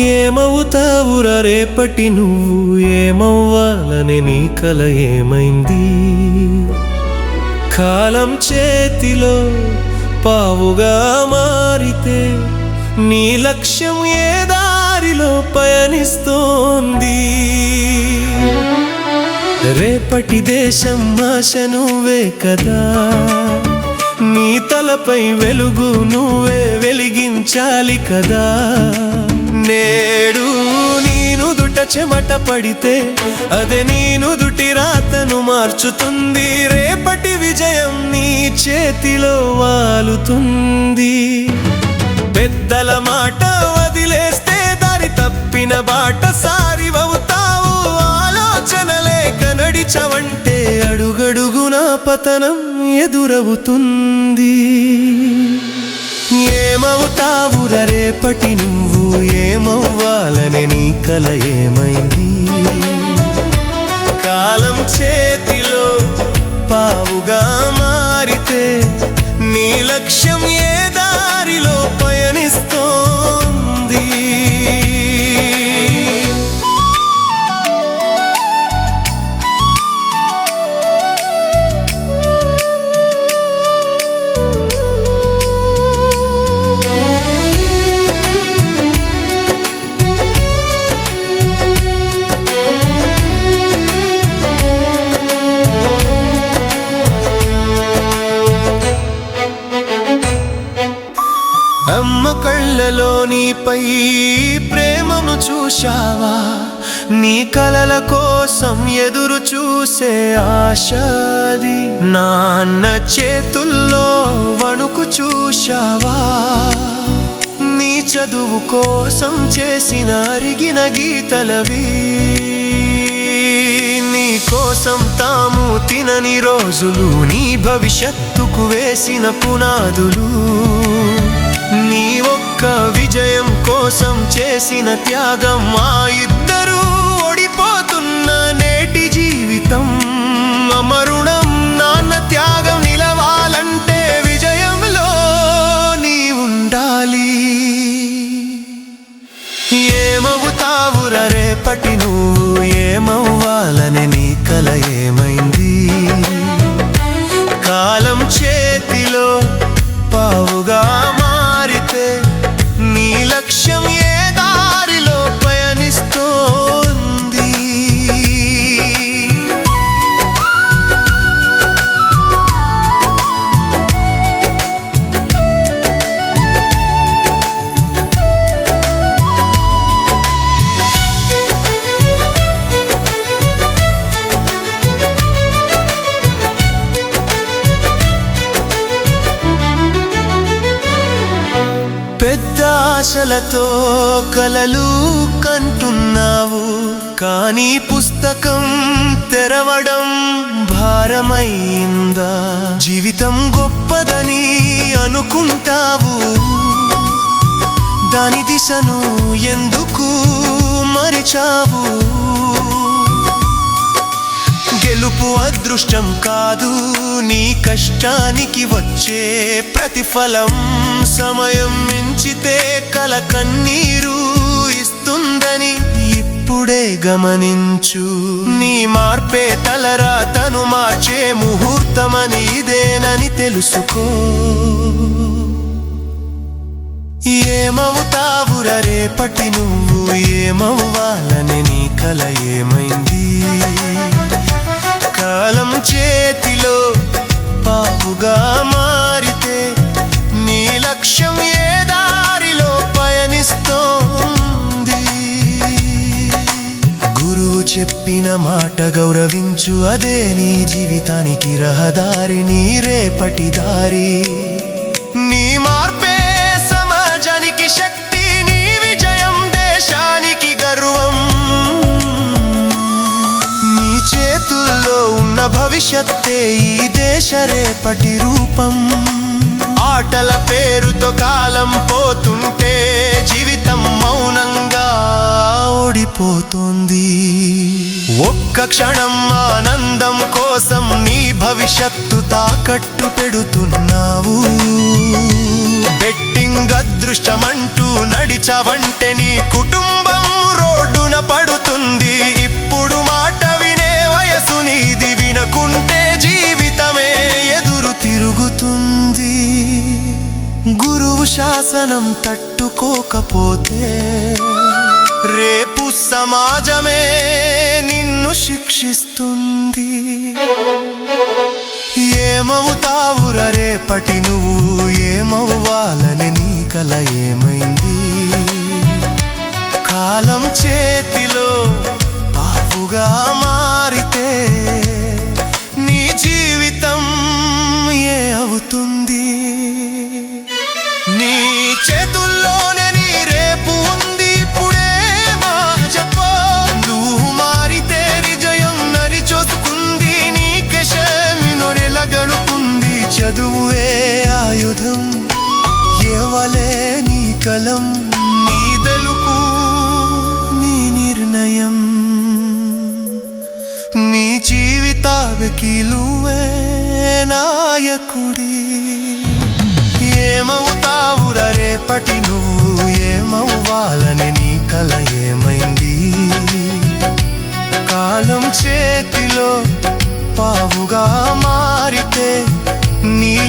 ఏమవుతావురా రేపటి నువ్వు? ఏమవ్వాలనే నీ కల ఏమైంది? కాలం చేతిలో పావుగా మారితే నీ లక్ష్యం ఏ దారిలో పయనిస్తోంది? రేపటి దేశం ఆశ నువ్వే కదా. నీ తలపై వెలుగు నువ్వే వెలిగించాలి కదా. నేడు నేను దుట చెమట పడితే అదే నేను దుటి రాతను మార్చుతుంది. రేపటి విజయం నీ చేతిలో వాలుతుంది. పెద్దల మాట వదిలేస్తే దారి తప్పిన బాట సారివవుతావు. ఆలోచనలే కనడిచవంటే అడుగడుగు నా పతనం ఎదురవుతుంది. ఏమవుతావుర రేపటి నువ్వు? ఏమవ్వాలనే నీ కల ఏమైంది? కాలం చేతిలో పావుగా మారితే నీ లక్ష్యం ఏదా? కళ్ళలో నీపై ప్రేమను చూశావా? నీ కలల కోసం ఎదురు చూసే ఆశాది నాన్న చేతుల్లో వణుకు చూశావా? నీ చదువు కోసం చేసిన అరిగిన గీతలవి నీ కోసం తాము తినని రోజులు నీ భవిష్యత్తుకు వేసిన పునాదులు నీ ఒక్క విజయం కోసం చేసిన త్యాగం మా ఇద్దరూ ఓడిపోతున్న నేటి జీవితం. అమరుణం నాన్న త్యాగం నిలవాలంటే విజయంలో నీ ఉండాలి. ఏమవుతావుర రేపటి నువ్వు? ఏమవ్వాలని నీ కలయే ఆశలతో కలలు కంటున్నావు. కానీ పుస్తకం తెరవడం భారమైందా? జీవితం గొప్పదని అనుకుంటావు. దాని దిశను ఎందుకు మరిచావు? గెలుపు అదృష్టం కాదు నీ కష్టానికి వచ్చే ప్రతిఫలం సమయం మించితే కల కన్నీరు ఇస్తుందని ఇప్పుడే గమనించు. నీ మార్పే తలరా తను మార్చే ముహూర్తమని ఇదేనని తెలుసుకో. ఏమవుతావుర రేపటి నువ్వు ఏమవ్వాలని నీ కల ఏమైంది? కాలం చేతిలో పాపుగా మారితే నీ లక్ష్యం ఏ? చెప్పిన మాట గౌరవించు అదే నీ జీవితానికి రహదారి నీ రేపటి దారి నీ మార్పే సమాజానికి శక్తి నీ విజయం దేశానికి గర్వం. నీ చేతుల్లో ఉన్న భవిష్యత్తే ఈ దేశ రేపటి రూపం. ఆటల పేరుతో కాలం పోతుంటే జీవితం మౌనంగా ఓడిపోతుంది. ఒక్క క్షణం ఆనందం కోసం నీ భవిష్యత్తు తాకట్టు పెడుతున్నావు. బెట్టింగ్ అదృష్టమంటూ నడిచవంటే నీ కుటుంబం రోడ్డున పడుతుంది. ఇప్పుడు మాట వినే వయసు నీది వినకుంటే జీవితమే ఎదురు తిరుగుతుంది. గురువు శాసనం తట్టుకోకపోతే రేపు సమాజమే నిన్ను శిక్షిస్తుంది. ఏమవుతావుర రేపటి నువ్వు? ఏమవ్వాలని నీ కల ఏమైంది? కాలం చేతిలో చదువే ఆయుధం ఏవలే నీ కలం నీ దలుపు నీ నిర్ణయం. నీ జీవితాకిలువే నాయకుడి. ఏమవుతావుర రేపటి నువ్వు ఏమవ్వాలని నీ కల ఏమైంది? కాలం చేతిలో పావుగా మారితే నీ